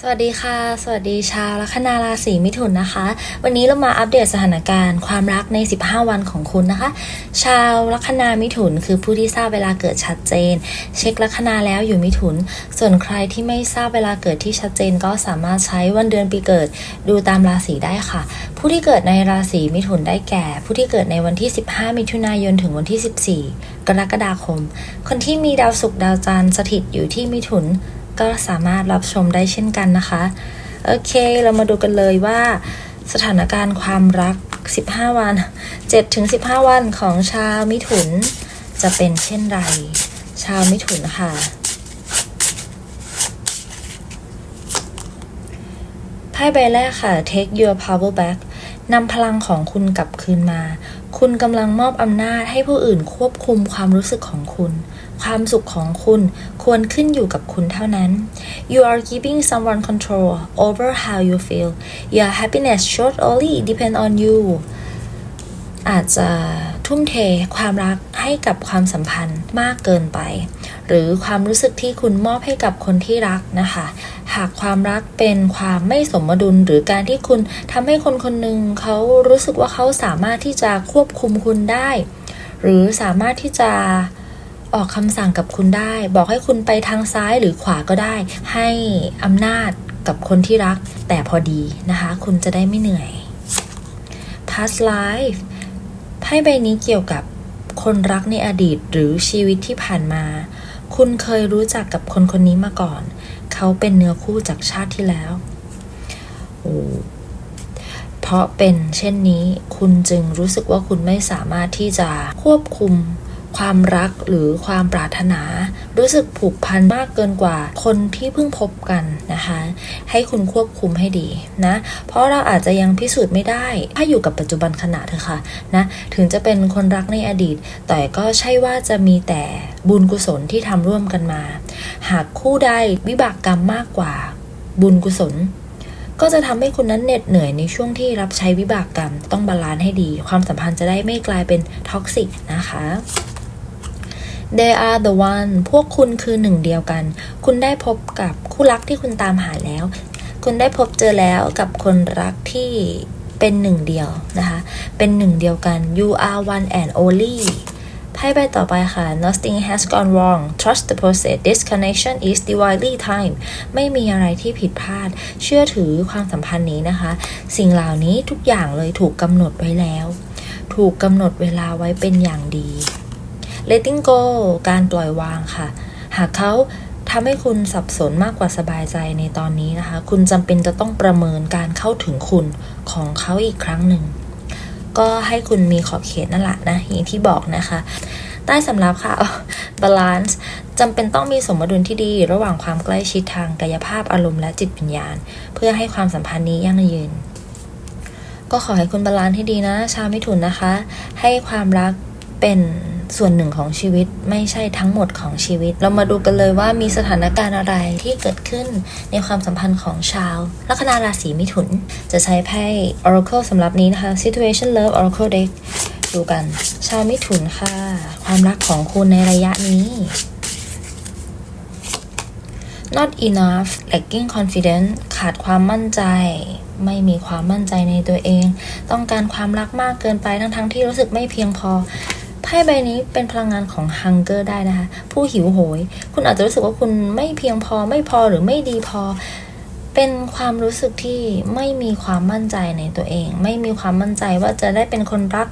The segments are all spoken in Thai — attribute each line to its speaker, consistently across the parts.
Speaker 1: สวัสดีค่ะ สวัสดีชาวลัคนาราศีมิถุนนะคะ วันนี้เรามาอัปเดตสถานการณ์ความรักใน 15 วันของคุณนะคะ ชาวลัคนามิถุนคือผู้ที่ทราบเวลาเกิดชัดเจน เช็คลัคนาแล้วอยู่มิถุน ส่วนใครที่ไม่ทราบเวลาเกิดที่ชัดเจน ก็สามารถใช้วันเดือนปีเกิดดูตามราศีได้ค่ะ ผู้ที่เกิดในราศีมิถุนได้แก่ ผู้ที่เกิดในวันที่ 15 มิถุนายนถึงวันที่ 14 กรกฎาคม คนที่มีดาวศุกร์ดาวจันทร์สถิตอยู่ที่มิถุน ก็สามารถรับชมได้เช่นกันนะคะ โอเค เรามาดูกันเลยว่า สถานการณ์ความรัก 15 วัน7ถึง15 วันของชาวมิถุน จะเป็นเช่นไร ชาวมิถุนค่ะไพ่ใบแรกค่ะ take your power back นำพลังของคุณกลับคืนมา คุณกำลังมอบอำนาจให้ผู้อื่นควบคุมความรู้สึกของคุณ ความสุขของคุณควรขึ้นอยู่กับคุณเท่านั้น You are giving someone control over how you feel Your happiness should only depend on you อาจจะทุ่มเทความรักให้กับความสัมพันธ์มากเกินไป หรือความรู้สึกที่คุณมอบให้กับคนที่รักนะคะ หากความรักเป็นความไม่สมดุล หรือการที่คุณทำให้คนคนหนึ่งเขารู้สึกว่าเขาสามารถที่จะควบคุมคุณได้ หรือสามารถที่จะ ออกคำสั่งกับคุณได้ บอกให้คุณไปทางซ้ายหรือขวาก็ได้ ให้อำนาจกับคนที่รัก แต่พอดีนะคะ คุณจะได้ไม่เหนื่อย past life ไพ่ใบนี้เกี่ยวกับคนรักในอดีตหรือชีวิตที่ผ่านมา คุณเคยรู้จักกับคนคนนี้มาก่อน เขาเป็นเนื้อคู่จากชาติที่แล้วโอ้เพราะเป็นเช่นนี้ คุณจึงรู้สึกว่าคุณไม่สามารถที่จะควบคุม ความรักหรือความปรารถนา รู้สึกผูกพันมากเกินกว่าคนที่เพิ่งพบกันนะคะ ให้คุณควบคุมให้ดีนะ เพราะเราอาจจะยังพิสูจน์ไม่ได้ ถ้าอยู่กับปัจจุบันขณะเถอะค่ะนะ ถึงจะเป็นคนรักในอดีต แต่ก็ใช่ว่าจะมีแต่บุญกุศลที่ทำร่วมกันมา หากคู่ใดวิบากกรรมมากกว่าบุญกุศลก็จะทำให้คุณนั้นเหน็ดเหนื่อยในช่วงที่รับใช้วิบากกรรม ต้องบาลานซ์ให้ดี ความสัมพันธ์จะได้ไม่กลายเป็นท็อกซิกนะคะ They are the one พวกคุณคือหนึ่งเดียวกัน คุณได้พบกับคู่รักที่คุณตามหาแล้ว คุณได้พบเจอแล้วกับคนรักที่เป็นหนึ่งเดียวนะคะ เป็นหนึ่งเดียวกัน you are one and only ไพ่ใบต่อไปค่ะ nothing has gone wrong trust the process this connection is divinely time ไม่มีอะไรที่ผิดพลาด เชื่อถือความสัมพันธ์นี้นะคะ สิ่งเหล่านี้ทุกอย่างเลยถูกกำหนดไว้แล้ว ถูกกำหนดเวลาไว้เป็นอย่างดี letting go การปล่อยวางค่ะ หากเขาทำให้คุณสับสนมากกว่าสบายใจในตอนนี้นะคะ คุณจำเป็นจะต้องประเมินการเข้าถึงคุณของเขาอีกครั้งหนึ่ง ก็ให้คุณมีขอบเขตนั่นแหละนะ อย่างที่บอกนะคะ ใต้สำรับค่ะ balance จำเป็นต้องมีสมดุลที่ดี ระหว่างความใกล้ชิดทางกายภาพอารมณ์และจิตวิญญาณ เพื่อให้ความสัมพันธ์นี้ยั่งยืน ก็ขอให้คุณบาลานซ์ให้ดีนะ ชาวมิถุนนะคะ ให้ความรักเป็น ส่วนหนึ่งของชีวิตไม่ใช่ทั้งหมดของชีวิต เรามาดูกันเลยว่ามีสถานการณ์อะไรที่เกิดขึ้นในความสัมพันธ์ของชาวลัคนาราศีมิถุน จะใช้ไพ่ Oracle สำหรับนี้นะคะ Situation Love Oracle Deck ดูกัน ชาวมิถุนค่ะ ความรักของคุณในระยะนี้ not enough lacking confidence ขาดความมั่นใจ ไม่มีความมั่นใจในตัวเอง ต้องการความรักมากเกินไปทั้งๆทที่รู้สึกไม่เพียงพอ พ่ใบนี้เป็นพลังงานของ hunger ได้นะคะ ผู้หิวโหย คุณอาจจะรู้สึกว่าคุณไม่เพียงพอไม่พอหรือไม่ดีพอ เป็นความรู้สึกที่ไม่มีความมั่นใจในตัวเอง ไม่มีความมั่นใจว่าจะได้เป็นคนรัก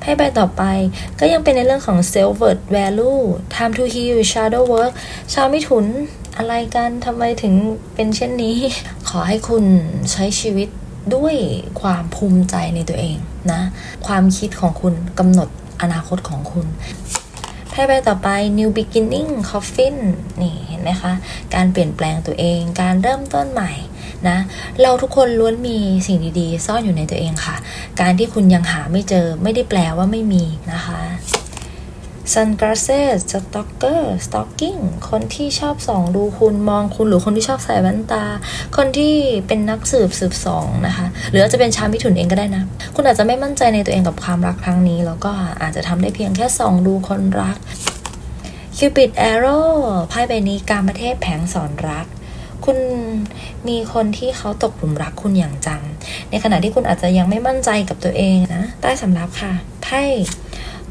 Speaker 1: ไพ่ใบต่อไปก็ยังเป็นในเรื่องของ self worth value time to heal shadow work ชาวมิถุนอะไรกันทำไมถึงเป็นเช่นนี้ ขอให้คุณใช้ชีวิตด้วยความภูมิใจในตัวเองนะ ความคิดของคุณกำหนด อนาคตของคุณไพ่ใบต่อไป new beginning coffin นี่เห็นไหมคะ การเปลี่ยนแปลงตัวเอง การเริ่มต้นใหม่นะ เราทุกคนล้วนมีสิ่งดีๆ ซ่อนอยู่ในตัวเองค่ะ การที่คุณยังหาไม่เจอไม่ได้แปลว่าไม่มีนะคะ sunglasses stalker stalking คนที่ชอบส่องดูคุณมองคุณหรือคนที่ชอบใส่แว่นตา คนที่เป็นนักสืบสืบสองนะคะ หรืออาจจะเป็นชาวมิถุนเองก็ได้นะ คุณอาจจะไม่มั่นใจในตัวเองกับความรักครั้งนี้ แล้วก็อาจจะทำได้เพียงแค่ส่องดูคนรัก Cupid Arrow ไพ่ใบนี้การประเทศแผงสอนรัก คุณมีคนที่เขาตกหลุมรักคุณอย่างจัง ในขณะที่คุณอาจจะยังไม่มั่นใจกับตัวเองนะ ใต้สำรับค่ะไพ่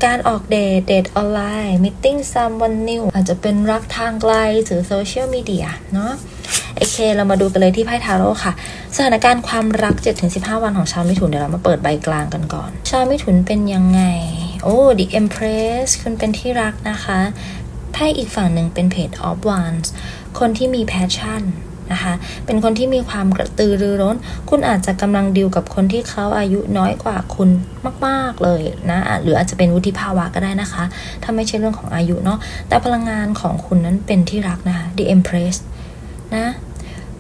Speaker 1: การออกเดทเดทออนไลน์มิ g someone new อาจจะเป็นรักทางไกลหรือโซเชียลมีเดียเนาะโอเค เรามาดูกันเลยที่ไพ่ทาโร่ค่ะ สถานการณ์ความรัก 7-15 วันของชาวมิถุน เดี๋ยวเรามาเปิดใบกลางกันก่อน ชาวมิถุนเป็นยังไง โอ้ The Empress คุณเป็นที่รักนะคะไพ่อีกฝั่งหนึ่งเป็น Page of Wands คนที่มี passion นะคะ เป็นคนที่มีความกระตือรือร้น คุณอาจจะกำลังดิวกับคนที่เขาอายุน้อยกว่าคุณมากๆเลยนะ หรืออาจจะเป็นวุฒิภาวะก็ได้นะคะ ถ้าไม่ใช่เรื่องของอายุเนาะ แต่พลังงานของคุณนั้นเป็นที่รักนะคะ The Empress นะ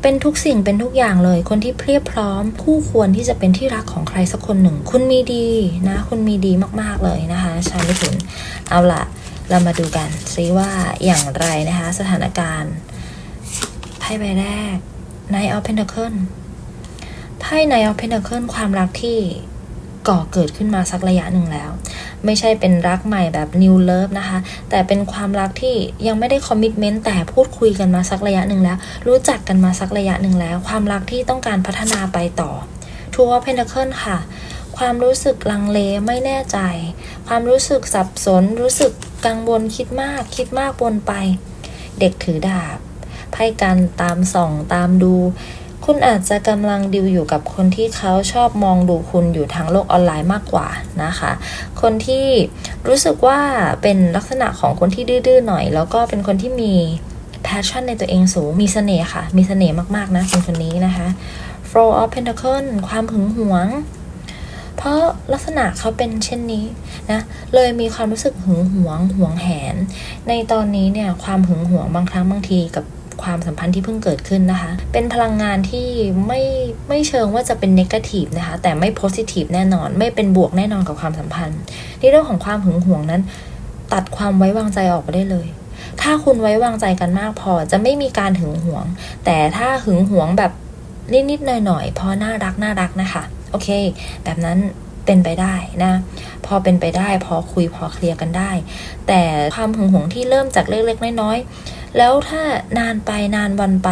Speaker 1: เป็นทุกสิ่งเป็นทุกอย่างเลย คนที่เพียบพร้อม คู่ควรที่จะเป็นที่รักของใครสักคนหนึ่ง คุณมีดีนะ คุณมีดีมากๆเลยนะคะชาวมิถุนเอาละเรามาดูกันซิว่าอย่างไรนะคะ สถานการณ์ พ่ใบแรก Knight of Pentacle ไพ่ Knight of Pentacle ความรักที่ก่อเกิดขึ้นมาสักระยะหนึ่งแล้ว ไม่ใช่เป็นรักใหม่แบบ new love นะคะ แต่เป็นความรักที่ยังไม่ได้คอมมิ t เมนต์แต่พูดคุยกันมาสักระยะหนึ่งแล้ว รู้จักกันมาสักระยะหนึ่งแล้ว ความรักที่ต้องการพัฒนาไปต่อ Two of Pentacle ค่ะ ความรู้สึกลังเลไม่แน่ใจ ความรู้สึกสับสน รู้สึกกังวลคิดมาก คิดมากบนไป เด็กถือดาบ ไพ่กันตามส่องตามดู คุณอาจจะกำลังดิวอยู่กับคนที่เขาชอบมองดูคุณอยู่ทางโลกออนไลน์มากกว่านะคะ คนที่รู้สึกว่าเป็นลักษณะของคนที่ดื้อๆหน่อย แล้วก็เป็นคนที่มี passion ในตัวเองสูงมีเสน่ห์ค่ะ มีเสน่ห์มากๆนะคนคนนี้นะคะ Four of Pentacle ความหึงหวง เพราะลักษณะเขาเป็นเช่นนี้นะ เลยมีความรู้สึกหึงหวงหวงแหน ในตอนนี้เนี่ยความหึงหวงบางครั้งบางทีกับ ความสัมพันธ์ที่เพิ่งเกิดขึ้นนะคะ เป็นพลังงานที่ไม่ไม่เชิงว่าจะเป็นนกาทีฟนะคะ แต่ไม่โพสิทีฟแน่นอน ไม่เป็นบวกแน่นอนกับความสัมพันธ์ ในเรื่องของความหึงหวงนั้น ตัดความไว้วางใจออกไปได้เลย ถ้าคุณไว้วางใจกันมากพอจะไม่มีการหึงหวง แต่ถ้าหึงหวงแบบนิดๆหน่อยๆพอน่ารักน่ารักนะคะ โอเค แบบนั้นเป็นไปได้นะ พอเป็นไปได้พอคุยพอเคลียร์กันได้ แต่ความหึงหวงที่เริ่มจากเล็กๆน้อยๆ แล้วถ้านานไปนานวันไป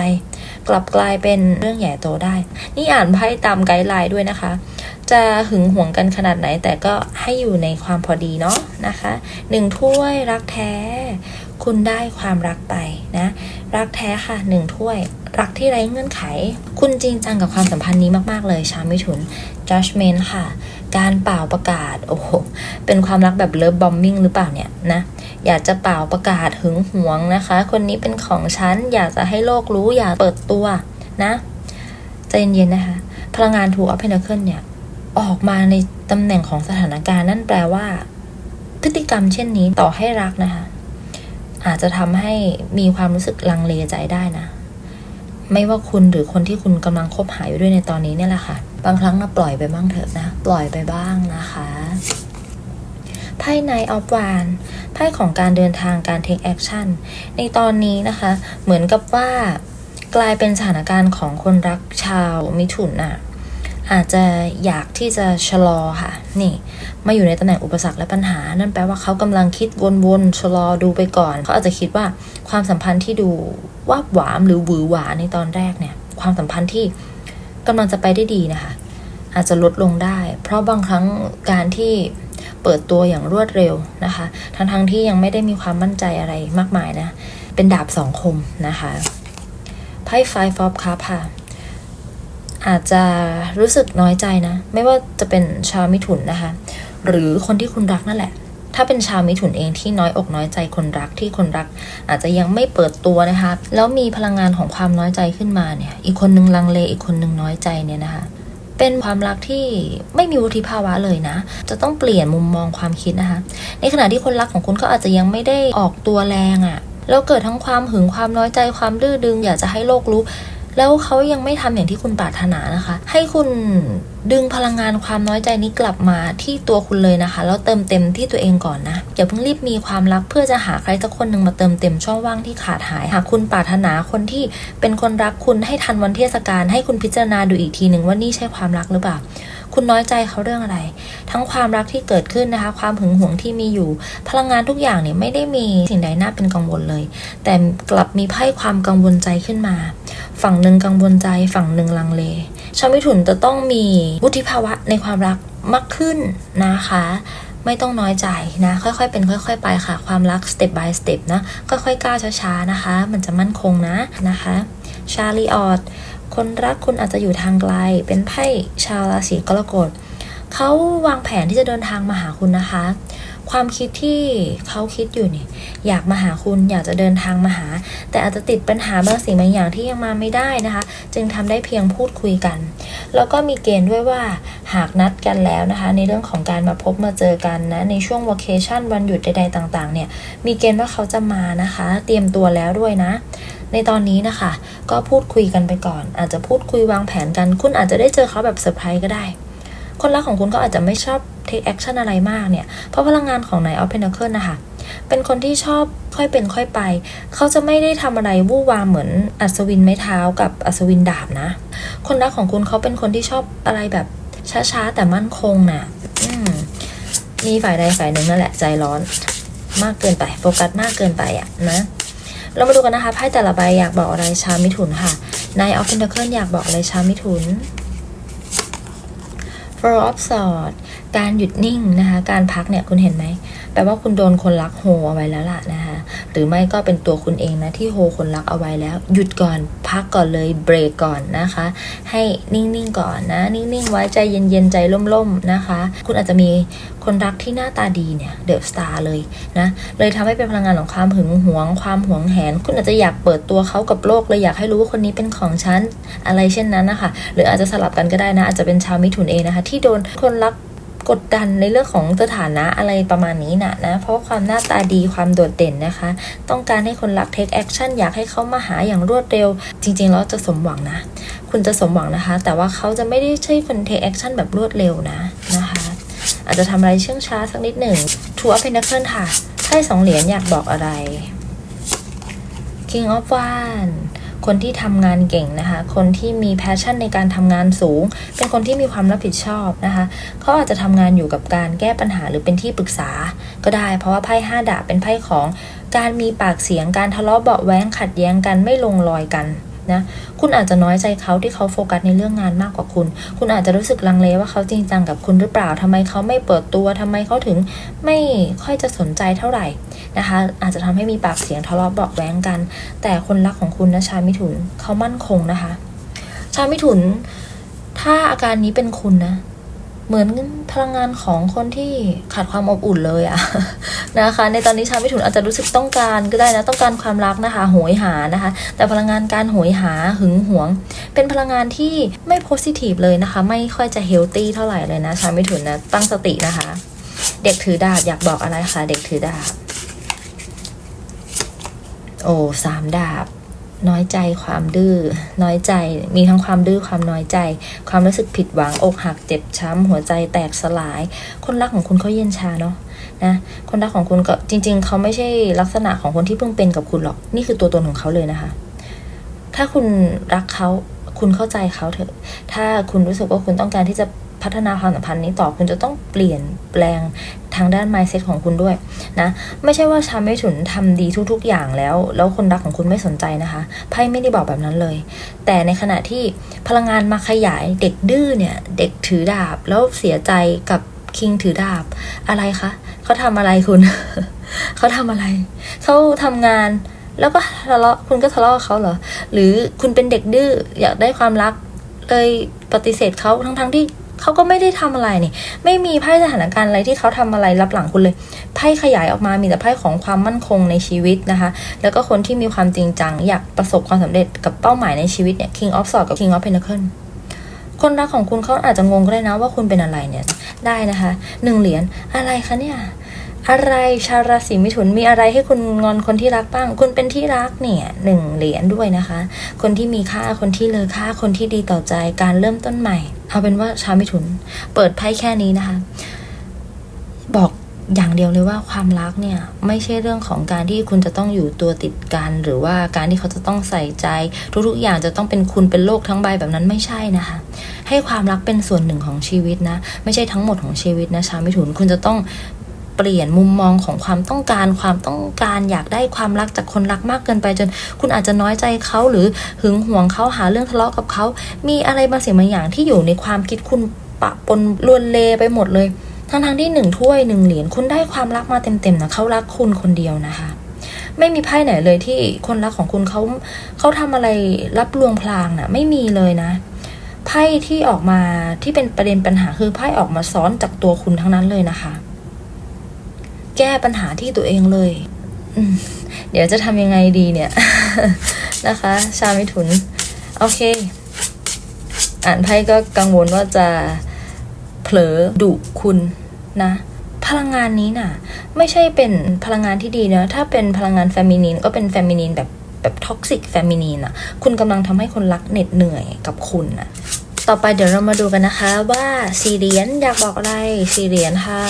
Speaker 1: กลับกลายเป็นเรื่องใหญ่โตได้ นี่อ่านไพ่ตามไกด์ไลน์ด้วยนะคะ จะหึงหวงกันขนาดไหนแต่ก็ให้อยู่ในความพอดีเนาะนะคะหนึ่งถ้วยรักแท้ คุณได้ความรักไปนะ รักแท้ค่ะหนึ่งถ้วย รักที่ไร้เงื่อนไข คุณจริงจังกับความสัมพันธ์นี้มาก ๆ เลยชามิถุน judgment ค่ะ การเป่าประกาศโอ้โหเป็นความรักแบบเลิฟบอมบิงหรือเปล่าเนี่ยนะ อยากจะเป่าประกาศหึงหวงนะคะ คนนี้เป็นของฉัน อยากจะให้โลกรู้ อยากเปิดตัวนะใจเย็นๆนะคะ พลังงาน Two of Pentacles เนี่ย ออกมาในตำแหน่งของสถานการณ์นั่นแปลว่า พฤติกรรมเช่นนี้ต่อให้รักนะคะ อาจจะทำให้มีความรู้สึกลังเลใจได้นะ ไม่ว่าคุณหรือคนที่คุณกำลังคบหาอยู่ด้วยในตอนนี้เนี่ยแหละค่ะ บางครั้งนะปล่อยไปบ้างเถอะนะ ปล่อยไปบ้างนะคะ ไพ่ในออฟวานไพ่ของการเดินทางการเทคแอคชั่นในตอนนี้นะคะ เหมือนกับว่ากลายเป็นสถานการณ์ของคนรักชาวมิถุนอะอาจจะอยากที่จะชะลอค่ะ นี่ มาอยู่ในตำแหน่งอุปสรรคและปัญหา นั่นแปลว่าเขากำลังคิดวนๆชะลอดูไปก่อน เขาอาจจะคิดว่าความสัมพันธ์ที่ดูวาบหวามหรือหวือหวาในตอนแรกเนี่ย ความสัมพันธ์ที่กำลังจะไปได้ดีนะคะ อาจจะลดลงได้ เพราะบางครั้งการที่ เปิดตัวอย่างรวดเร็วนะคะ ทั้งๆทที่ยังไม่ได้มีความมั่นใจอะไรมากมายนะ เป็นดาบสองคมนะคะไพ่ Five of Cups ค่ะ อาจจะรู้สึกน้อยใจนะ ไม่ว่าจะเป็นชาวมิถุนนะคะ หรือคนที่คุณรักนั่นแหละถ้าเป็นชาวมิถุนเองที่น้อยอกน้อยใจคนรักที่คนรัก อาจจะยังไม่เปิดตัวนะคะ แล้วมีพลังงานของความน้อยใจขึ้นมาเนี่ย อีกคนนึงลังเลอีกคนนึงน้อยใจเนี่ยนะคะ เป็นความรักที่ไม่มีวุฒิภาวะเลยนะ จะต้องเปลี่ยนมุมมองความคิดนะคะ ในขณะที่คนรักของคุณก็อาจจะยังไม่ได้ออกตัวแรงอะ่ะ แล้วเกิดทั้งความหึงความน้อยใจความดื้อดึง อยากจะให้โลกรู้ แล้วเขายังไม่ทำอย่างที่คุณปรารถนานะคะ ให้คุณ ดึงพลังงานความน้อยใจนี้กลับมาที่ตัวคุณเลยนะคะแล้วเติมเต็มที่ตัวเองก่อนนะอย่าเพิ่งรีบมีความรักเพื่อจะหาใครสักคนหนึ่งมาเติมเต็มช่องว่างที่ขาดหายหากคุณปรารถนาคนที่เป็นคนรักคุณให้ทันวันเทศกาลให้คุณพิจารณาดูอีกทีหนึ่งว่านี่ใช่ความรักหรือเปล่า คุณน้อยใจเขาเรื่องอะไร ทั้งความรักที่เกิดขึ้นนะคะ ความหึงหวงที่มีอยู่ พลังงานทุกอย่างเนี่ยไม่ได้มีสิ่งใดน่าเป็นกังวลเลย แต่กลับมีไพ่ความกังวลใจขึ้นมา ฝั่งหนึ่งกังวลใจ ฝั่งหนึ่งลังเล ชาวมิถุนจะต้องมีวุฒิภาวะในความรักมากขึ้นนะคะไม่ต้องน้อยใจนะ ค่อยๆ เป็นค่อย ๆ ไปค่ะ ความรัก step by step นะ ค่อยๆ ก้าวช้าๆ นะคะ มันจะมั่นคงนะนะคะ ชาลีออด คนรักคุณอาจจะอยู่ทางไกล เป็นไพ่ชาวราศีกรกฎเขาวางแผนที่จะเดินทางมาหาคุณนะคะ ความคิดที่เขาคิดอยู่เนี่ยอยากมาหาคุณอยากจะเดินทางมาหา แต่อาจจะติดปัญหาบางสิ่งบางอย่างที่ยังมาไม่ได้นะคะ จึงทำได้เพียงพูดคุยกัน แล้วก็มีเกณฑ์ด้วยว่าหากนัดกันแล้วนะคะ ในเรื่องของการมาพบมาเจอกันนะในช่วงว a เคชั่นวันหยุดใดๆต่าง ๆ เนี่ยมีเกณฑ์ว่าเขาจะมานะคะ เตรียมตัวแล้วด้วยนะ ในตอนนี้นะคะ ก็พูดคุยกันไปก่อน อาจจะพูดคุยวางแผนกัน คุณอาจจะได้เจอเขาแบบเซอร์ไพรส์ก็ได้ คนรักของคุณก็อาจจะไม่ชอบ take action อะไรมากเนี่ย เพราะพลังงานของ Knight of Pentacles นะคะ เป็นคนที่ชอบค่อยเป็นค่อยไป เขาจะไม่ได้ทำอะไรวู่วามเหมือนอัศวินไม้เท้ากับอัศวินดาบนะ คนรักของคุณเขาเป็นคนที่ชอบอะไรแบบช้าๆแต่มั่นคงน่ะมมีฝ่ายใดฝ่ายหนึ่งนั่นแหละใจร้อน มากเกินไปโฟกัสมากเกินไปอะนะ เรามาดูกันนะคะไพ่แต่ละใบอยากบอกอะไรชาวมิถุนค่ะ Nine of Pentacles อยากบอกอะไรชาวมิถุน Four of Swords การหยุดนิ่งนะคะ การพักเนี่ยคุณเห็นไหม ลว่าคุณโดนคนรักโฮเอาไว้แล้วล่ะนะคะหรือไม่ก็เป็นตัวคุณเองนะที่โฮคนรักเอาไว้แล้ว หยุดก่อนพักก่อนเลยเบรกก่อนนะคะ ให้นิ่งๆก่อนนะ นิ่งๆไว้ใจเย็นๆใจล่มๆนะคะ คุณอาจจะมีคนรักที่หน้าตาดีเนี่ยเดอะสตาร์เลยนะเลยทำให้เป็นพลังงานของความหึงหวง ความหวงแหน คุณอาจจะอยากเปิดตัวเขากับโลกเลยอยากให้รู้ว่าคนนี้เป็นของฉันอะไรเช่นนั้นนะคะหรืออาจจะสลับกันก็ได้นะ อาจจะเป็นชาวมิถุนเองนะคะ ที่โดนคนรัก กดดันในเรื่องของสถานะอะไรประมาณนี้นะนะเพราะความหน้าตาดีความโดดเด่นนะคะ ต้องการให้คนรัก take action อยากให้เขามาหาอย่างรวดเร็ว จริงๆแล้วจะสมหวังนะ คุณจะสมหวังนะคะ แต่ว่าเขาจะไม่ได้ใช่คน take action แบบรวดเร็วนะนะคะ อาจจะทำอะไรเชื่องช้าสักนิดหนึ่ง Two of Pentacles ค่ะไพ่สองเหรียญอยากบอกอะไร King of Wands คนที่ทำงานเก่งนะคะ คนที่มีแพชชั่นในการทำงานสูง เป็นคนที่มีความรับผิดชอบนะคะเขาอาจจะทำงานอยู่กับการแก้ปัญหาหรือเป็นที่ปรึกษาก็ได้ เพราะว่าไพ่ห้าดาบเป็นไพ่ของการมีปากเสียงการทะเลาะเบาะแว้งขัดแย้งกันไม่ลงรอยกัน นะคุณอาจจะน้อยใจเขาที่เขาโฟกัสในเรื่องงานมากกว่าคุณ คุณอาจจะรู้สึกลังเลว่าเขาจริงจังกับคุณหรือเปล่าทำไมเขาไม่เปิดตัวทำไมเขาถึงไม่ค่อยจะสนใจเท่าไหร่นะคะ อาจจะทำให้มีปากเสียงทะเลาะเบาแว้งกัน แต่คนรักของคุณนะชาวมิถุนเขามั่นคงนะคะ ชาวมิถุน ถ้าอาการนี้เป็นคุณนะ เหมือนพลังงานของคนที่ขาดความอบอุ่นเลยอะนะคะ ในตอนนี้ชาวมิถุนอาจจะรู้สึกต้องการก็ได้นะต้องการความรักนะคะโหยหานะคะ แต่พลังงานการโหยหาหึงหวง เป็นพลังงานที่ไม่โพสิทีฟเลยนะคะ ไม่ค่อยจะเฮลตี้เท่าไหร่เลยนะชาวมิถุนนะตั้งสตินะคะ เด็กถือดาบอยากบอกอะไรคะเด็กถือดาบโอ้สามดาบ น้อยใจความดื้อ น้อยใจ มีทั้งความดื้อความน้อยใจ ความรู้สึกผิดหวังอกหักเจ็บช้ำ หัวใจแตกสลาย คนรักของคุณเขาเย็นชาเนาะนะคนรักของคุณก็จริง ๆ เขาไม่ใช่ลักษณะของคนที่เพิ่งเป็นกับคุณหรอก นี่คือตัวตนของเขาเลยนะคะ ถ้าคุณรักเขาคุณเข้าใจเขาเถอะ ถ้าคุณรู้สึกว่าคุณต้องการที่จะพัฒนาความสัมพันธ์นี้ต่อคุณจะต้องเปลี่ยนแปลง ทางด้าน mindset ของคุณด้วยนะไม่ใช่ว่าชาวเมถุนทำดีทุก ๆ อย่างแล้ว แล้วคนรักของคุณไม่สนใจนะคะไพ่ไม่ได้บอกแบบนั้นเลย แต่ในขณะที่พลังงานมาขยายเด็กดื้อเนี่ย เด็กถือดาบแล้วเสียใจกับคิงถือดาบอะไรคะเขาทำอะไรคุณเขาทำอะไรเขาทำงานแล้วก็ทะเลาะคุณก็ทะเลาะกับเขาเหรอ หรือคุณเป็นเด็กดื้ออยากได้ความรักเลยปฏิเสธเขาทั้งๆที่ เขาก็ไม่ได้ทำอะไรนี่ ไม่มีไพ่สถานการณ์อะไรที่เขาทำอะไรรับหลังคุณเลย ไพ่ขยายออกมามีแต่ไพ่ของความมั่นคงในชีวิตนะคะ แล้วก็คนที่มีความจริงจัง อยากประสบความสำเร็จกับเป้าหมายในชีวิตเนี่ย King of Swords กับ King of Pentacles คนรักของคุณเขาอาจจะงงก็ได้นะว่าคุณเป็นอะไรเนี่ย ได้นะคะหนึ่งเหรียญอะไรคะเนี่ย อะไรชาวราศีมิถุนมีอะไรให้คุณงอนคนที่รักบ้าง คุณเป็นที่รักเนี่ยหนึ่งเหรียญด้วยนะคะ คนที่มีค่าคนที่เลอค่าคนที่ดีต่อใจการเริ่มต้นใหม่ เอาเป็นว่าชาวมิถุน เปิดไพ่แค่นี้นะคะ บอกอย่างเดียวเลยว่าความรักเนี่ยไม่ใช่เรื่องของการที่คุณจะต้องอยู่ตัวติดกัน หรือว่าการที่เขาจะต้องใส่ใจ ทุกๆอย่างจะต้องเป็นคุณเป็นโลกทั้งใบแบบนั้นไม่ใช่นะคะ ให้ความรักเป็นส่วนหนึ่งของชีวิตนะ ไม่ใช่ทั้งหมดของชีวิตนะชาวมิถุนคุณจะต้อง เปลี่ยนมุมมองของความต้องการ ความต้องการอยากได้ความรักจากคนรักมากเกินไปจน คุณอาจจะน้อยใจเขาหรือหึงหวงเขาหาเรื่องทะเลาะกับเขา มีอะไรบางสิ่งบางอย่างที่อยู่ในความคิดคุณปะปนลวนเลไปหมดเลย ทั้งทั้งๆที่หนึ่งถ้วยหนึ่งเหรียญคุณได้ความรักมาเต็มๆนะเขารักคุณคนเดียวนะคะไม่มีไพ่ไหนเลยที่คนรักของคุณเขาเขาทำอะไรรับลวงพลางน่ะไม่มีเลยนะ ไพ่ที่ออกมาที่เป็นประเด็นปัญหาคือไพ่ออกมาซ้อนจากตัวคุณทั้งนั้นเลยนะคะ แก้ปัญหาที่ตัวเองเลย เดี๋ยวจะทำยังไงดีเนี่ยนะคะ ชาวมิถุน โอเค อ่านไพ่ก็กังวลว่าจะเผลอดุคุณนะ พลังงานนี้น่ะ ไม่ใช่เป็นพลังงานที่ดีนะ ถ้าเป็นพลังงานแฟมินีนก็เป็นแฟมินีนแบบแบบท็อกซิกแฟมินีนอะ คุณกำลังทำให้คนรักเหน็ดเหนื่อยกับคุณน่ะ ต่อไปเดี๋ยวเรามาดูกันนะคะว่าสีเหรียญอยากบอกอะไรสีเหรียญค่ะ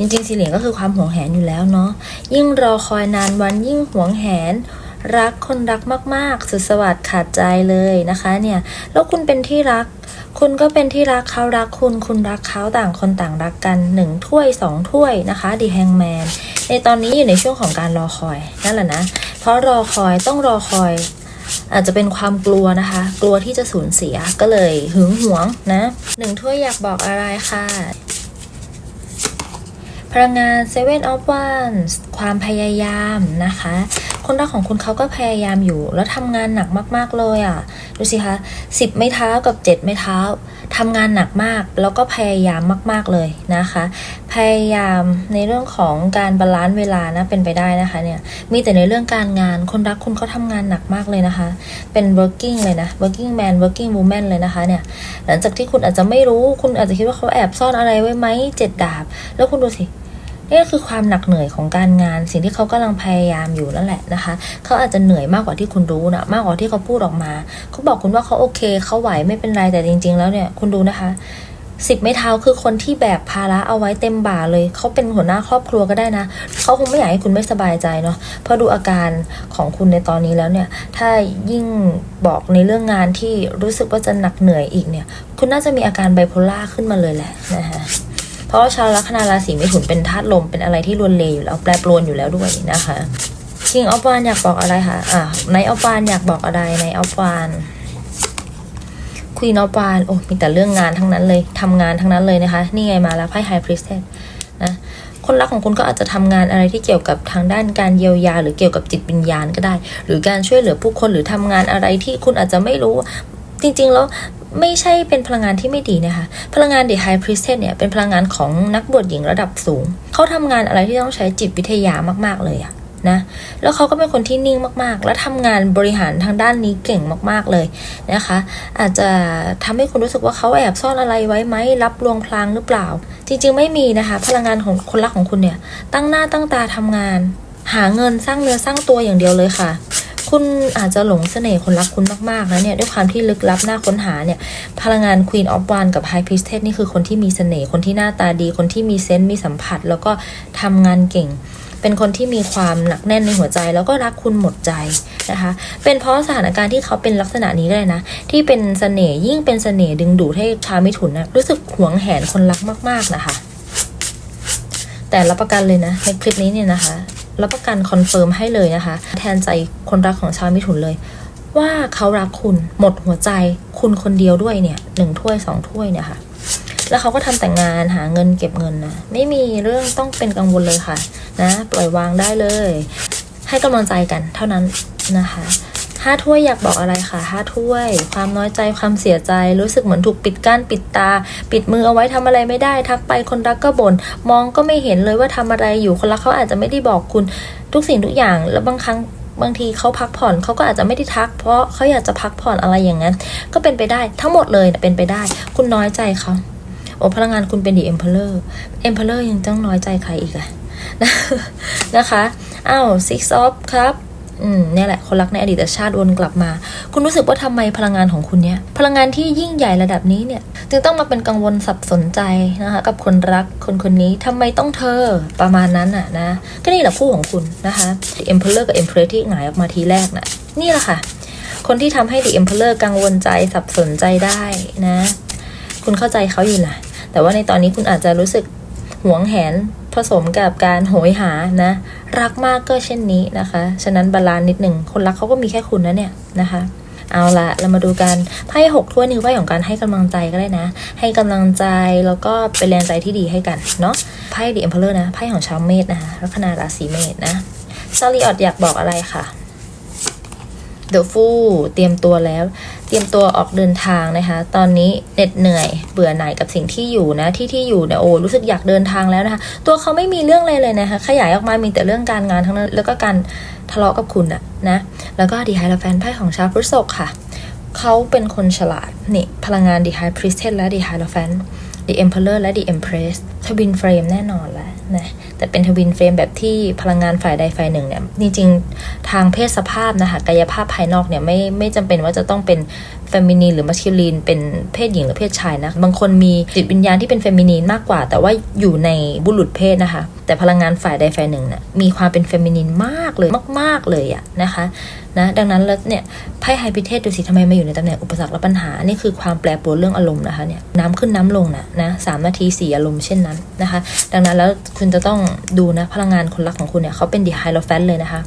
Speaker 1: จริงๆสีเหรียญก็คือความหวงแหนอยู่แล้วเนาะยิ่งรอคอยนานวันยิ่งหวงแหน รักคนรักมาก ๆ สุดสวัสดิ์ขาดใจเลยนะคะเนี่ยแล้วคุณเป็นที่รัก คุณก็เป็นที่รักเขารักคุณ คุณรักเขาต่างคนต่างรักกันหนึ่งถ้วยสองถ้วยนะคะดีแฮงแมนในตอนนี้อยู่ในช่วงของการรอคอยนั่นแหละนะเพราะรอคอยต้องรอคอยอาจจะเป็นความกลัวนะคะ กลัวที่จะสูญเสียก็เลยหึงหวงนะหนึ่งถ้วยอยากบอกอะไรค่ะ พลังงาน Seven of Wands ความพยายามนะคะ คนรักของคุณเขาก็พยายามอยู่ แล้วทำงานหนักมาก ๆ เลยอะ่ะ ดูสิคะสิบไม้เท้ากับเจ็ดไม้เท้าทำงานหนักมาก แล้วก็พยายามมาก ๆ เลยนะคะ พยายามในเรื่องของการบาลานซ์เวลานะเป็นไปได้นะคะเนี่ย มีแต่ในเรื่องการงาน คนรักคุณเขาทำงานหนักมากเลยนะคะ เป็น working เลยนะ working man working woman เลยนะคะเนี่ย หลังจากที่คุณอาจจะไม่รู้ คุณอาจจะคิดว่าเขาแอบซ่อนอะไรไว้ไหมเจ็ดดาบ แล้วคุณดูสิ นี่คือความหนักเหนื่อยของการงาน สิ่งที่เขากำลังพยายามอยู่นั่นแหละนะคะ เขาอาจจะเหนื่อยมากกว่าที่คุณรู้นะมากกว่าที่เขาพูดออกมา เขาบอกคุณว่าเขาโอเค เขาไหวไม่เป็นไรแต่จริง ๆ แล้วเนี่ยคุณดูนะคะสิบไม้เท้าคือคนที่แบกภาระเอาไว้เต็มบ่าเลย เขาเป็นหัวหน้าครอบครัวก็ได้นะ เขาคงไม่อยากให้คุณไม่สบายใจเนาะเพราะดูอาการของคุณในตอนนี้แล้วเนี่ย ถ้ายิ่งบอกในเรื่องงานที่รู้สึกว่าจะหนักเหนื่อยอีกเนี่ย คุณน่าจะมีอาการไบโพล่าขึ้นมาเลยแหละนะคะ เพราะว่าชาวลัคนาราศีมิถุนเป็นธาตุลมเป็นอะไรที่รวนเลอยู่แล้วแปรปรวนอยู่แล้วด้วยนะคะ King of Wands อยากบอกอะไรคะอะในออฟวานอยากบอกอะไรในออฟวานควีนอฟวานโอ้มีแต่เรื่องงานทั้งนั้นเลยทำงานทั้งนั้นเลยนะคะ นี่ไงมาแล้วไพ่ไฮพริสเตนะคนรักของคุณก็อาจจะทำงานอะไรที่เกี่ยวกับทางด้านการเยียวยา หรือเกี่ยวกับจิตวิญญาณก็ได้ หรือการช่วยเหลือผู้คนหรือทำงานอะไรที่คุณอาจจะไม่รู้ จริง ๆ แล้ว ไม่ใช่เป็นพลังงานที่ไม่ดีนะคะ พลังงาน The High Priestess เนี่ยเป็นพลังงานของนักบวชหญิงระดับสูง เขาทำงานอะไรที่ต้องใช้จิตวิทยามาก ๆ เลยอะนะ แล้วเขาก็เป็นคนที่นิ่งมากๆ และทำงานบริหารทางด้านนี้เก่งมากๆเลยนะคะ อาจจะทำให้คุณรู้สึกว่าเขาแอบซ่อนอะไรไว้ไหมรับลวงพลางหรือเปล่า จริงๆไม่มีนะคะ พลังงานของคนรักของคุณเนี่ยตั้งหน้าตั้งตาทำงาน หาเงินสร้างเนื้อสร้างตัวอย่างเดียวเลยค่ะ คุณอาจจะหลงเสน่ห์คนรักคุณมากๆนะเนี่ยด้วยความที่ลึกลับหน่าค้นหาเนี่ยพลังงาน Queen of w a n กับ High Priestess นี่คือคนที่มีเสน่ห์คนที่หน้าตาดี คนที่มีเซนส์มีสัมผัส แล้วก็ทำงานเก่ง เป็นคนที่มีความหนักแน่นในหัวใจ แล้วก็รักคุณหมดใจนะคะ เป็นเพราะสถานการณ์ที่เขาเป็นลักษณะนี้เลยนะ ที่เป็นเสน่ห์ยิ่งเป็นเสน่ห์ดึงดูดให้ชาวมิถุนนะรู้สึกหวงแหนคนรักมาก ๆนะคะ แต่รับประกันเลยนะในคลิปนี้เนี่ยนะคะ รับประกันคอนเฟิร์มให้เลยนะคะ แทนใจคนรักของชาวมิถุนเลย ว่าเขารักคุณหมดหัวใจคุณคนเดียวด้วยเนี่ยหนึ่งถ้วยสองถ้วยเนี่ยค่ะ แล้วเขาก็ทำแต่งงานหาเงินเก็บเงินนะไม่มีเรื่องต้องเป็นกังวลเลยค่ะนะ ปล่อยวางได้เลย ให้กำลังใจกันเท่านั้นนะคะ ห้าถ้วยอยากบอกอะไรคะห้าถ้วย ความน้อยใจความเสียใจ รู้สึกเหมือนถูกปิดกั้นปิดตา ปิดมือเอาไว้ทำอะไรไม่ได้ ทักไปคนรักก็บน่นมองก็ไม่เห็นเลยว่าทำอะไรอยู่คนรักเขาอาจจะไม่ได้บอกคุณทุกสิ่งทุกอย่างแล้วบางครั้งบางทีเขาพักผ่อนเขาก็อาจจะไม่ได้ทัก เพราะเขาอยากจะพักผ่อนอะไรอย่างนั้น ก็เป็นไปได้ทั้งหมดเลยนะเป็นไปได้ คุณน้อยใจเขาโอ้พลังงานคุณเป็น The Emperor Emperor ยังต้องน้อยใจใครอีกอะนะคะอ้าว Six of ครับ อืมเนี่ยแหละคนรักในอดีตชาติวนกลับมา คุณรู้สึกว่าทำไมพลังงานของคุณเนี้ยพลังงานที่ยิ่งใหญ่ระดับนี้เนี่ย จึงต้องมาเป็นกังวลสับสนใจนะคะกับคนรักคนคนนี้ทำไมต้องเธอประมาณนั้นอะนะ ก็นี่แหละคู่ของคุณนะคะ The Emperor กับ Empress ที่หงายออกมาทีแรกน่ะนี่แหละค่ะ คนที่ทำให้ The Emperor กังวลใจสับสนใจได้นะ คุณเข้าใจเขาอยู่นะแต่ว่าในตอนนี้คุณอาจจะรู้สึกหวงแหน ผสมกับการโหยหานะ รักมากก็เช่นนี้นะคะ ฉะนั้นบาลานซ์นิดหนึ่งคนรักเขาก็มีแค่คุณนะเนี่ยนะคะเอาละเรามาดูกันไพ่หกถ้วยนิ้วไพ่ของการให้กำลังใจก็ได้นะ ให้กำลังใจแล้วก็เป็นแรงใจที่ดีให้กันเนาะไพ่เดีเอ็มเพลอร์นะไพ่ของชาวเมษนะคะลัคนาราศีเมษนะซาริออดอยากบอกอะไรค่ะ เดอะฟู่เตรียมตัวแล้ว เตรียมตัวออกเดินทางนะคะ ตอนนี้เหน็ดเหนื่อย เบื่อหน่ายกับสิ่งที่อยู่นะ ที่ที่อยู่เนี่ยโอ้รู้สึกอยากเดินทางแล้วนะคะ ตัวเขาไม่มีเรื่องอะไรเลยนะคะ ขยายออกมามีแต่เรื่องการงานทั้งนั้น แล้วก็การทะเลาะกับคุณอะนะ แล้วก็ดีไฮลาแฟนไพ่ของชาวพฤษภค่ะ เขาเป็นคนฉลาดนี่พลังงานดีไฮพริสเทนและดีไฮลาแฟน The Emperor และ The Empress ทวินเฟรมแน่นอนแหละนะ แต่เป็นทวินเฟรมแบบที่พลังงานฝ่ายใดฝ่ายหนึ่งเนี่ยจริงๆทางเพศสภาพนะคะกายภาพภายนอกเนี่ยไม่ไม่จำเป็นว่าจะต้องเป็น เฟมินีนหรือมัสคิลีนเป็นเพศหญิงหรือเพศชายนะ บางคนมีจิตวิญญาณที่เป็นเฟมินีนมากกว่า แต่ว่าอยู่ในบุรุษเพศนะคะ แต่พลังงานฝ่ายใดฝ่ายหนึ่งเนี่ยมีความเป็นเฟมินีนมากเลยมาก ๆเลยอะนะคะนะดังนั้นแล้วเนี่ยไพ่ไฮพิเทสดูสิทำไมมาอยู่ในตำแหน่งอุปสรรคและปัญหา นี่คือความแปรปรวนเรื่องอารมณ์นะคะเนี่ยน้ำขึ้นน้ำลงนะนะสามนาทีสี่อารมณ์เช่นนั้นนะคะ ดังนั้นแล้วคุณจะต้องดูนะพลังงานคนรักของคุณเนี่ยเขาเป็นดีไฮโลแฟนเลยนะคะ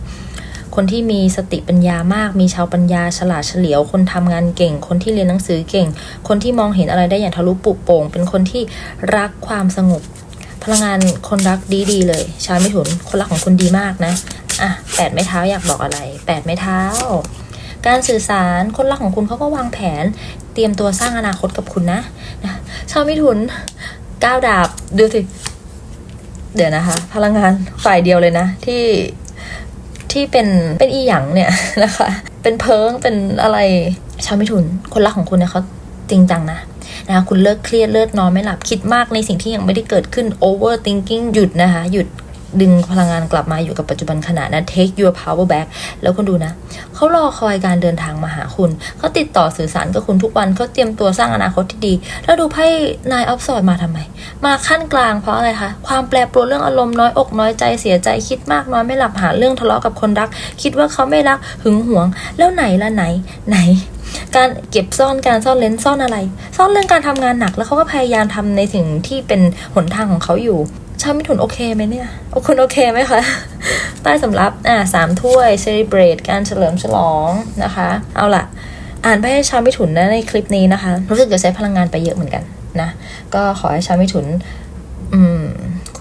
Speaker 1: คนที่มีสติปัญญามาก มีชาวปัญญาฉลาดเฉลียว คนทำงานเก่ง คนที่เรียนหนังสือเก่ง คนที่มองเห็นอะไรได้อย่างทะลุปุโป่ง เป็นคนที่รักความสงบ พลังงานคนรักดีๆเลย ชาวมิถุน คนรักของคุณดีมากนะ อะแปดไม้เท้าอยากบอกอะไรแปดไม้เท้า การสื่อสาร คนรักของคุณเขาก็วางแผน เตรียมตัวสร้างอนาคตกับคุณนะนะชาวมิถุนก้าวดาบ ดูสิ เดี๋ยวนะคะ พลังงานฝ่ายเดียวเลยนะ ที่ ที่เป็นเป็นอีหยังเนี่ยนะคะ เป็นเพิงเป็นอะไรชาวมิถุนคนรักของคุณเนี่ยเขาจริงจังนะนะคะคุณเลิกเครียดเลิกนอนไม่หลับคิดมากในสิ่งที่ยังไม่ได้เกิดขึ้น over thinking หยุดนะคะ หยุด ดึงพลังงานกลับมาอยู่กับปัจจุบันขณะนะ take your power back แล้วคุณดูนะ เขารอคอยการเดินทางมาหาคุณ เขาติดต่อสื่อสารกับคุณทุกวัน เขาเตรียมตัวสร้างอนาคตที่ดี แล้วดูไพ่นายออฟสอดมาทำไม มาขั้นกลางเพราะอะไรคะ ความแปรปรวนเรื่องอารมณ์น้อยอกน้อยใจเสียใจคิดมากนอนไม่หลับหาเรื่องทะเลาะกับคนรัก คิดว่าเขาไม่รักหึงหวง แล้วไหนละไหนไหนการเก็บซ่อนการซ่อนเลนซ่อนอะไร ซ่อนเรื่องการทำงานหนักแล้วเขาก็พยายามทำในสิ่งที่เป็นหนทางของเขาอยู่ ชาวมิถุนโอเคไหมเนี่ยโอคุณโอเคไหมคะ ใต้สำรับอ่าสามถ้วยเซเลบรตการเฉลิมฉลองนะคะ เอาล่ะ อ่านไปให้ชาวมิถุนนะในคลิปนี้นะคะ รู้สึกจะใช้พลังงานไปเยอะเหมือนกันนะ ก็ขอให้ชาวมิถุน อืม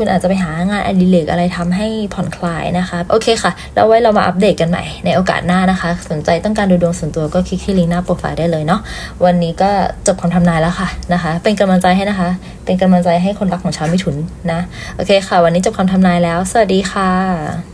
Speaker 1: คุณอาจจะไปหางานอดิเรกอะไรทำให้ผ่อนคลายนะคะ โอเคค่ะ แล้วไว้เรามาอัปเดตกันใหม่ในโอกาสหน้านะคะ สนใจต้องการดูดวงส่วนตัวก็คลิกที่ลิงก์หน้าโปรไฟล์ได้เลยเนาะวันนี้ก็จบคำทำนายแล้วค่ะนะคะ เป็นกำลังใจให้นะคะ เป็นกำลังใจให้คนรักของชาวมิถุนนะ โอเคค่ะ วันนี้จบคำทำนายแล้ว สวัสดีค่ะ